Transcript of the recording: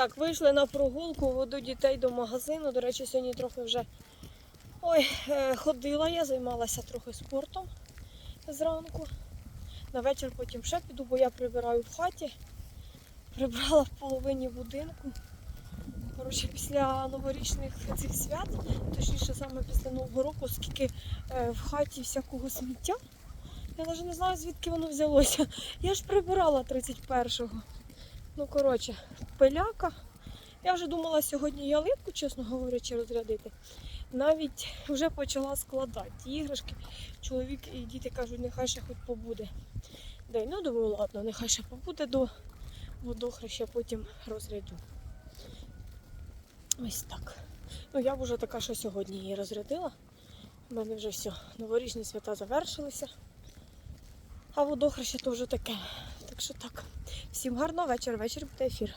Так, вийшли на прогулку, веду дітей до магазину. До речі, сьогодні трохи вже ой, е, ходила я, займалася трохи спортом зранку. На вечір потім ще піду, бо я прибираю в хаті. Прибрала в половині будинку. Коротше, після новорічних цих свят, точніше саме після Нового року, скільки е, в хаті всякого сміття. Я навіть не знаю, звідки воно взялося. Я ж прибирала 31-го. Ну, коротше, пиляка. Я вже думала сьогодні ялинку, чесно говорячи, розрядити. Навіть вже почала складати іграшки. Чоловік і діти кажуть, нехай ще хоч побуде. День, ну думаю, ладно, нехай ще побуде до водохреща, потім розряду. Ось так. Ну, я б вже така, що сьогодні її розрядила. У мене вже все, новорічні свята завершилися. А водохреще то вже таке. Так що так. Всім гарного вечора, вечір буде ефір.